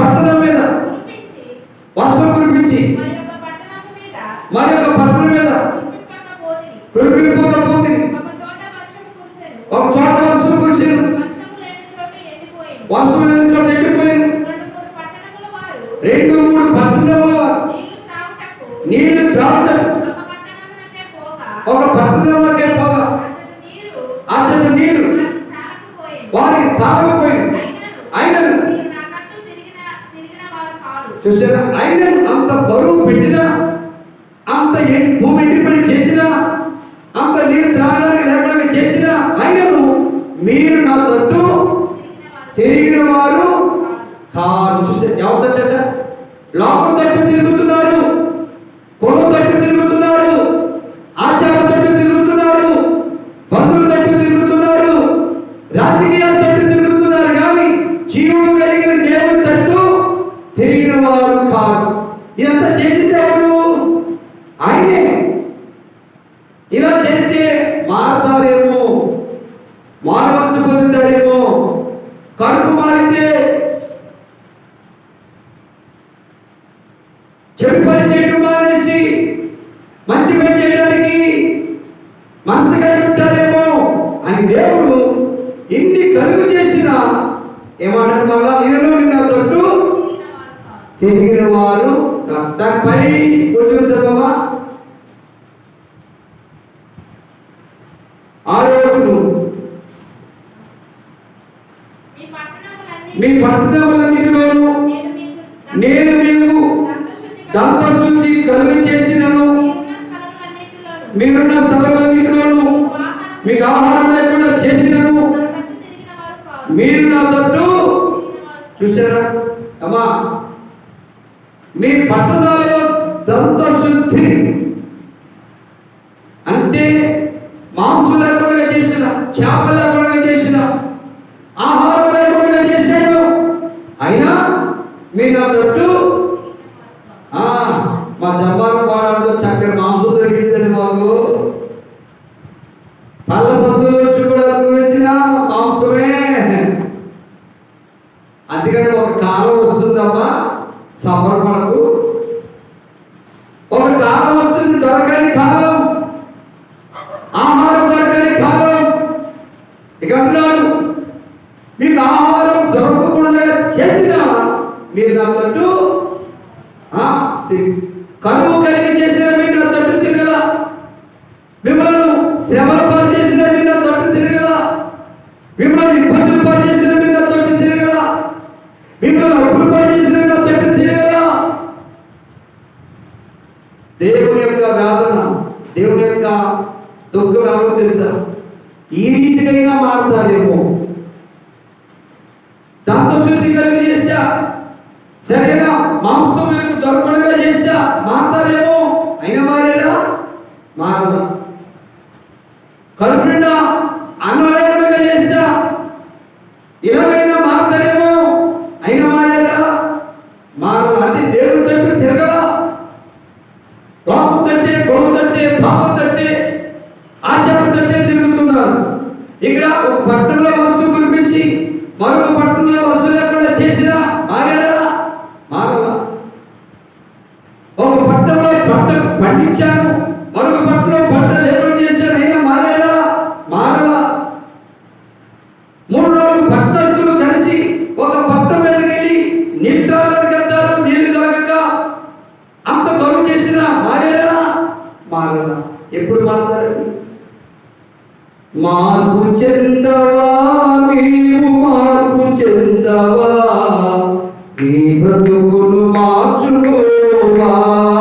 పట్టణం మీద వర్షం కురిపించి మరి ఒక పట్టణం మీద. కురిపిపోకపోతే ఒక చోట వర్షము కురిసెను. ఒక వర్షం లేని చోట ఎండిపోయెను. వర్షం లేని చోట ఎండిపోయింది రెండు మూడు పట్టణంలో నీళ్ళు ఒక పట్టణమునకే పోగా ఒక పట్టణంలోకే పోగా అతడు నీరు అతడు నీళ్ళు వారికి చాలకపోయెను. వారికి సాగపోయింది అయినను అయినను మీరు నా తట్టు తిరిగిన తిరిగిన వారు కారు. చూసారా? ఆయన అంత బరువు పెట్టినా అంత భూమి ఎండిపడి చేసినా అంత నీరు త్రాగడానికి లేకుండా చేసినా ఆయనను మీరు నా తట్టు తిరిగిన వారు కాదు. చూసే ఎవరు తట్ట లోపల తట్టు తిరుగుతున్నారు కులం తట్టు తిరుగుతున్నారు ఆచారం తట్టు తిరుగుతున్నారు బంధువుల తట్టు తిరుగుతున్నారు రాజకీయాల తట్టు తిరుగుతున్నారు కానీ జీవం కలిగిన దేవుని తట్టు తిరిగిన వారు కాదు ఇదంతా చేసింది ఎవరు ఆయనే ఇలా చేస్తే మారతారేమో మారవలసి పొందుతారేమో కడుపు మారితే చెడు పని చేయడం మానేసి మంచి పని చేయడానికి మనసు కలిగి ఉంటారేమో అని దేవుడు ఇన్ని కలుగు చేసిన ఏమంటారు మళ్ళా ఇదిలో నిన్న తట్టు? తిరిగిన వారు తిరిగిన దానిపై కొంచెం చదవమా? ఆరోగ్యం మీ పట్టణములన్నీ మీ పట్టణములన్నిటిలోను నేను మీకు దంతశుద్ధి కలుగు చేసినను మీరున్న స్థలములన్నిటిలోను మీకు ఆహారం లేకుండా చేసినను. మీరు నా తట్టు చూసారా అమ్మా మీ పట్టణాలలో దంతశుద్ధి అంటే మాంసం లేకుండా చేసిన చేప లేకుండా చేసిన ఆహారం లేకుండా చేశాడు అయినా మీ నా తట్టు ఆ, మా జమ్మారు అక్కడ మాంసం దొరికిందని మాకు పళ్ళ సందులో వచ్చి కూడా దూరించిన మాంసమే. అందుకని ఒక కాలం వస్తుందమ్మా సంబరపడకు ఒక కాలం వస్తుంది దొరకని కాలం ఆహారం దొరకని కాలం ఇక అంటున్నాడు మీకు ఆహారం దొరకకుండా చేసినా మీరు నా ఆ, కరువు కలిగి చేసి మీరు నా తట్టు తిరగల మిమ్మల్ని శ్రమల పాలు చేసిన మీరు తట్టు తిరగల. మిమ్మల్ని ఇబ్బందులు పాలు చేసిన మీరు తట్టు తిరగల. మిమ్మల్ని అప్పులు పాలు చేసిన తట్టు తిరగల. దేవుని యొక్క వేదన దేవుని యొక్క దుఃఖం ఎవరు తెలుసా? ఈ రీతికైనా మా దంతశుద్ధి కలిగి చేశా సరేనా మాంసం మీకు దొరకకుండా చేశా మారుతారేమో అయినా మారేరా మారదా కడుపు నిండా అన్నం లేకుండా చేశా ఇలాగైనా మారుతారేమో అయినా మారేరా మారదా అంటే దేవుడు తట్టు తిరగలా. లోపం తట్టే గొడవ తట్టే పాపం తట్టే ఆచారం తట్టే తిరుగుతున్నారు. ఇక్కడ ఒక పట్టణంలో వర్షం కురిపించి మరొక పట్టణంలో వర్షం లేకుండా చేసినా మారేదా మారలా ఒక పట్టణంలో పట్ట పండించాను మరొక పట్టణంలో పంట లేకుండా చేశాను అయినా మారే ఎప్పుడు మారుతారండి మార్పు చెంది